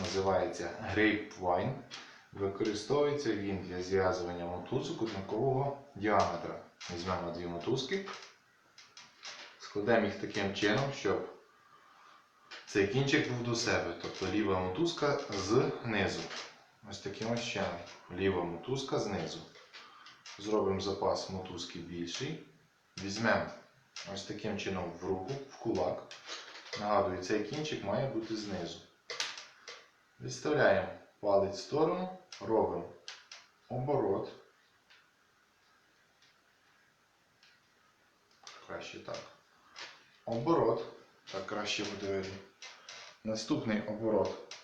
називається Grapevine. Використовується він для зв'язування мотузок однакового діаметра. Візьмемо дві мотузки, складемо їх таким чином, щоб цей кінчик був до себе. Тобто ліва мотузка знизу. Ось таким ось чином. Ліва мотузка знизу. Зробимо запас мотузки більший. Візьмемо ось таким чином в руку, в кулак. Нагадую, цей кінчик має бути знизу. Відставляємо палець в сторону, робимо оборот. Краще так. Оборот. Так краще буде видно. Наступний оборот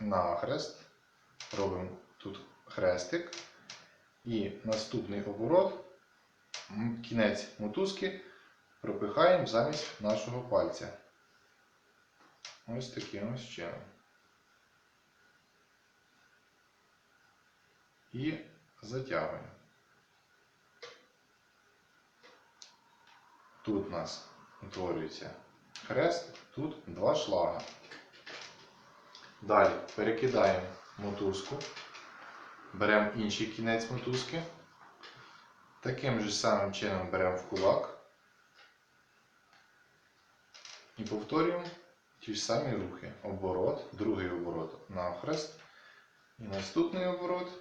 нахрест. Робимо тут хрестик. І наступний оборот, кінець мотузки пропихаємо замість нашого пальця. Ось таким ось чином. І затягуємо. Тут у нас утворюється хрест, тут два шлага. Далі перекидаємо мотузку, беремо інший кінець мотузки. Таким же самим чином беремо в кулак і повторюємо ті ж самі рухи. Оборот, другий оборот навхрест. І наступний оборот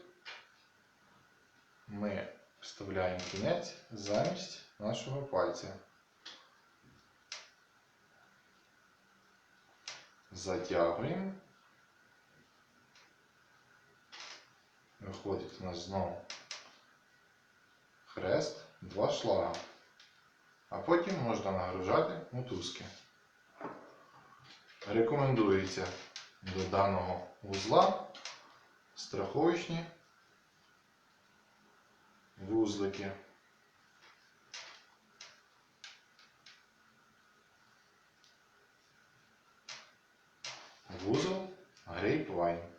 ми вставляємо кінець замість нашого пальця. Затягуємо. Виходить у нас знову хрест, два шлага. А потім можна нагружати мотузки. Рекомендується до даного вузла страховочні вузлики. Вузол Grapevine.